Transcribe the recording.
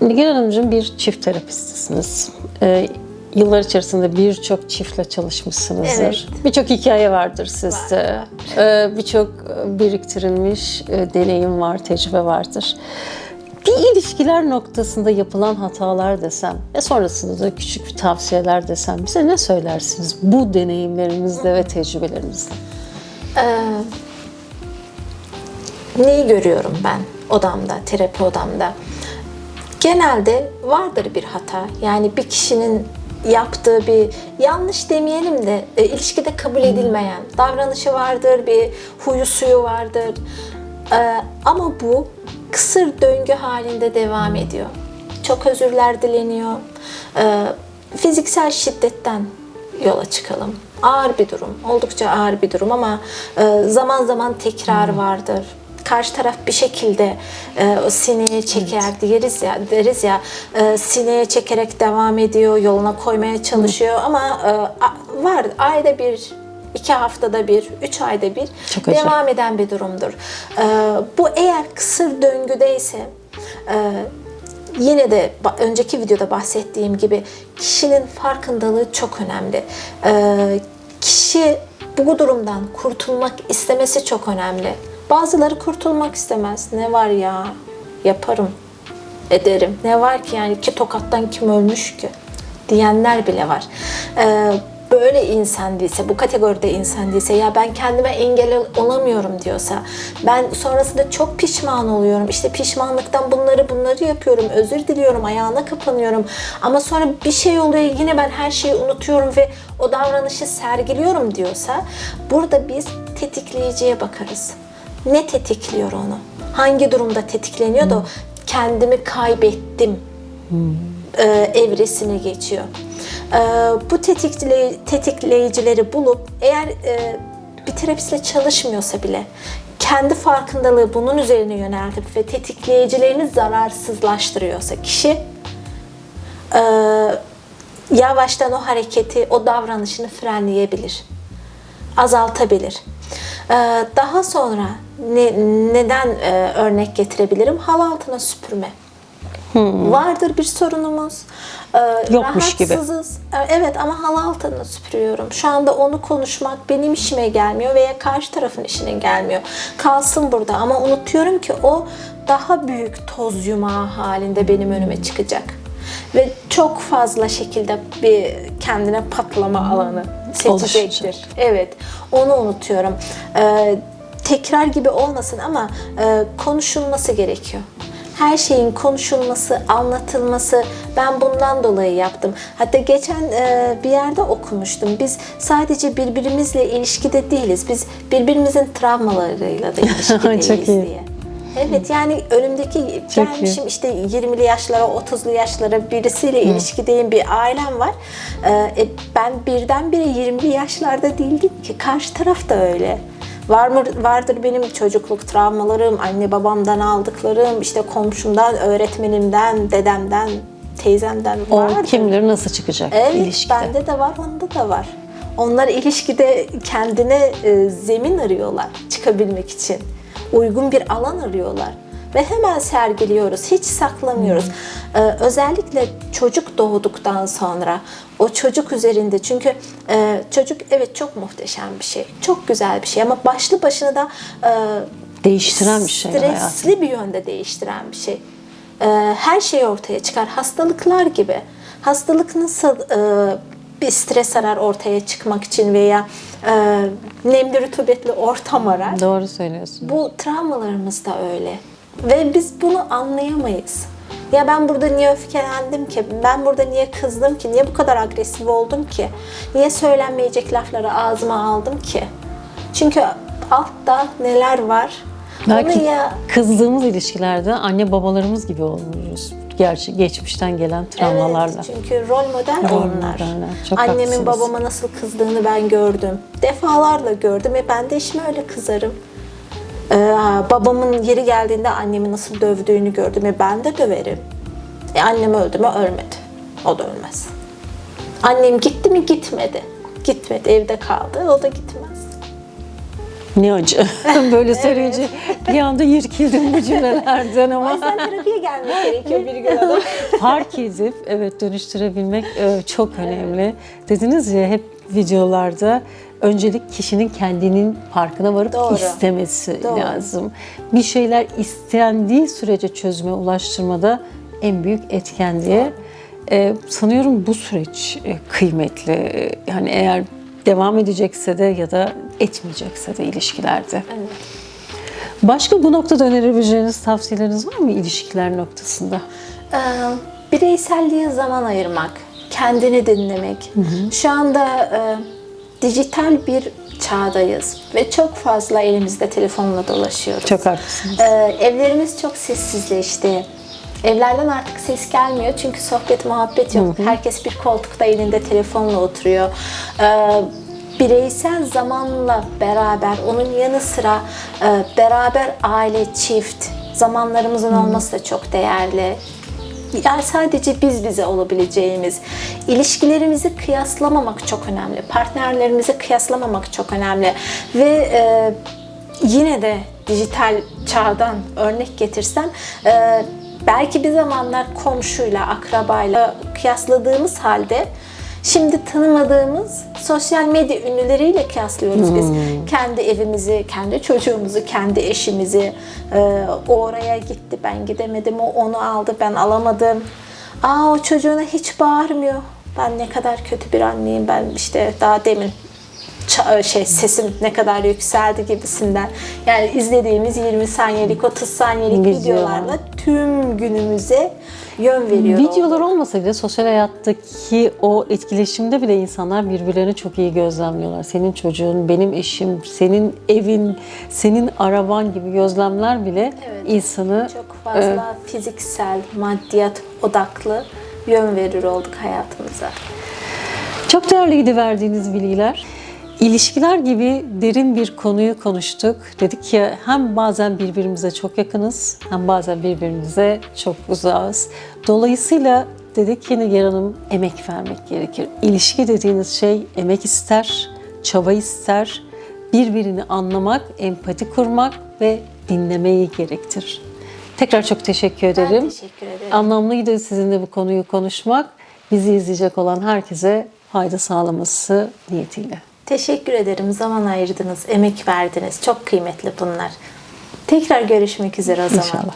Nigar Hanımcığım bir çift terapistisiniz. Ee, yıllar içerisinde birçok çiftle çalışmışsınızdır. Evet. Birçok hikaye vardır sizde. Ee, birçok biriktirilmiş e, deneyim var, tecrübe vardır. Bir ilişkiler noktasında yapılan hatalar desem ve sonrasında da küçük bir tavsiyeler desem bize ne söylersiniz bu deneyimlerinizle ve tecrübelerinizle? Neyi görüyorum ben odamda, terapi odamda? Genelde vardır bir hata. Yani bir kişinin yaptığı bir yanlış demeyelim de e, ilişkide kabul edilmeyen davranışı vardır, bir huyu suyu vardır. E, ama bu kısır döngü halinde devam ediyor. Çok özürler dileniyor. E, fiziksel şiddetten yola çıkalım. Ağır bir durum, oldukça ağır bir durum ama e, zaman zaman tekrar vardır. Karşı taraf bir şekilde e, sineye çeker deriz ya deriz ya e, sineye çekerek devam ediyor, yoluna koymaya çalışıyor ama e, var ayda bir iki haftada bir, üç ayda bir Çok acı. devam eden bir durumdur. E, bu eğer kısır döngüdeyse e, Yine de önceki videoda bahsettiğim gibi kişinin farkındalığı çok önemli. Ee, kişi bu durumdan kurtulmak istemesi çok önemli. Bazıları kurtulmak istemez. Ne var ya? Yaparım, ederim. Ne var ki yani iki tokattan kim ölmüş ki? Diyenler bile var. Ee, böyle insan değilse, bu kategoride insan değilse, ya ben kendime engel ol- olamıyorum diyorsa, ben sonrasında çok pişman oluyorum, işte pişmanlıktan bunları bunları yapıyorum, özür diliyorum, ayağına kapanıyorum ama sonra bir şey oluyor, yine ben her şeyi unutuyorum ve o davranışı sergiliyorum diyorsa, burada biz tetikleyiciye bakarız. Ne tetikliyor onu? Hangi durumda tetikleniyor da kendimi kaybettim e, evresine geçiyor. E, bu tetikle, tetikleyicileri bulup eğer e, bir terapistle çalışmıyorsa bile kendi farkındalığı bunun üzerine yöneltip ve tetikleyicilerini zararsızlaştırıyorsa kişi e, yavaştan o hareketi, o davranışını frenleyebilir azaltabilir. Ee, Daha sonra ne, neden e, örnek getirebilirim? Hal altına süpürme. Vardır bir sorunumuz. Ee, Yokmuş gibi. Ee, Evet ama hal altına süpürüyorum. Şu anda onu konuşmak benim işime gelmiyor veya karşı tarafın işine gelmiyor. Kalsın burada ama unutuyorum ki o daha büyük toz yumağı halinde benim önüme çıkacak. Ve çok fazla şekilde bir kendine patlama alanı seçecektir. Oluşacak. Evet, onu unutuyorum. Ee, tekrar gibi olmasın ama e, konuşulması gerekiyor. Her şeyin konuşulması, anlatılması, ben bundan dolayı yaptım. Hatta geçen e, bir yerde okumuştum. Biz sadece birbirimizle ilişkide değiliz. Biz birbirimizin travmalarıyla da ilişkideyiz Çok iyi. diye. Evet yani önümdeki Çok gelmişim işte 20'li yaşlara, 30'lu yaşlara birisiyle ilişkideyim bir ailem var. Ee, e, ben birdenbire 20'li yaşlarda değildim ki karşı taraf da öyle. Var mı vardır benim çocukluk travmalarım, anne babamdan aldıklarım, işte komşumdan, öğretmenimden, dedemden, teyzemden O vardır. kim bilir nasıl çıkacak Evet, ilişkide. bende de var, onda da var. Onlar ilişkide kendine e, zemin arıyorlar çıkabilmek için. Uygun bir alan arıyorlar. Ve hemen sergiliyoruz, hiç saklamıyoruz. Ee, özellikle çocuk doğduktan sonra o çocuk üzerinde çünkü e, çocuk evet çok muhteşem bir şey, çok güzel bir şey ama başlı başına da e, Değiştiren bir şey stresli bir yönde değiştiren bir şey. Ee, her şey ortaya çıkar. Hastalıklar gibi. Hastalık nasıl e, bir stres arar ortaya çıkmak için veya e, nemli rutubetli ortam arar. Doğru söylüyorsun. Bu travmalarımız da öyle. Ve biz bunu anlayamayız. Ya ben burada niye öfkelendim ki? Ben burada niye kızdım ki? Niye bu kadar agresif oldum ki? Niye söylenmeyecek lafları ağzıma aldım ki? Çünkü altta neler var? Belki Onu ya kızdığımız ilişkilerde anne babalarımız gibi oluruz. Gerçi geçmişten gelen travmalarla. Evet, çünkü rol model Rol onlar. modeller, çok Annemin haklısınız. babama nasıl kızdığını ben gördüm. Defalarla gördüm ve ben de eşime öyle kızarım. Ee, babamın yeri geldiğinde annemi nasıl dövdüğünü gördüm ve ben de döverim. E, annem öldü mü ölmedi. O da ölmez. Annem gitti mi gitmedi. Gitmedi evde kaldı o da gitmez. Ne acı. Böyle söyleyince bir anda yirkildim bu cümlelerden ama yüzden terapiye gelmek gerekiyor bir gün adam. fark edip evet dönüştürebilmek e, çok önemli. Dediniz ya hep videolarda öncelik kişinin kendinin farkına varıp Doğru. istemesi Doğru. lazım. Bir şeyler istendiği sürece çözüme ulaştırmada en büyük etken diye. E, sanıyorum bu süreç e, kıymetli. Yani eğer devam edecekse de ya da etmeyecekse de ilişkilerde. Evet. Başka bu noktada önerebileceğiniz tavsiyeleriniz var mı ilişkiler noktasında? Ee, bireyselliğe zaman ayırmak, kendini dinlemek. Şu anda e, dijital bir çağdayız ve çok fazla elimizde telefonla dolaşıyoruz. Çok haklısınız. Ee, evlerimiz çok sessizleşti. Evlerden artık ses gelmiyor çünkü sohbet muhabbet yok. Herkes bir koltukta elinde telefonla oturuyor. Ee, bireysel zamanla beraber onun yanı sıra e, beraber aile, çift zamanlarımızın olması da çok değerli. Yani sadece biz bize olabileceğimiz, ilişkilerimizi kıyaslamamak çok önemli. Partnerlerimizi kıyaslamamak çok önemli. Ve e, yine de dijital çağdan örnek getirsem e, belki bir zamanlar komşuyla, akrabayla kıyasladığımız halde şimdi tanımadığımız sosyal medya ünlüleriyle kıyaslıyoruz biz. Kendi evimizi, kendi çocuğumuzu, kendi eşimizi. E, o oraya gitti, ben gidemedim, o onu aldı, ben alamadım. Aa o çocuğuna hiç bağırmıyor. Ben ne kadar kötü bir anneyim. Ben işte daha demin ça- şey sesim ne kadar yükseldi gibisinden. Yani izlediğimiz 20 saniyelik 30 saniyelik Video. videolarla tüm günümüze yön veriyor. Videolar olmasa bile sosyal hayattaki o etkileşimde bile insanlar birbirlerini çok iyi gözlemliyorlar. Senin çocuğun, benim eşim, senin evin, senin araban gibi gözlemler bile Evet. insanı çok fazla fiziksel, maddiyat odaklı yön verir olduk hayatımıza. Çok değerliydi verdiğiniz bilgiler. İlişkiler gibi derin bir konuyu konuştuk. Dedik ki hem bazen birbirimize çok yakınız hem bazen birbirimize çok uzağız. Dolayısıyla dedik ki Nigar Hanım emek vermek gerekir. İlişki dediğiniz şey emek ister, çaba ister, birbirini anlamak, empati kurmak ve dinlemeyi gerektir. Tekrar çok teşekkür ederim. teşekkür ederim. Anlamlıydı sizinle bu konuyu konuşmak. Bizi izleyecek olan herkese fayda sağlaması niyetiyle. Teşekkür ederim. Zaman ayırdınız, emek verdiniz. Çok kıymetli bunlar. Tekrar görüşmek üzere o zaman. İnşallah.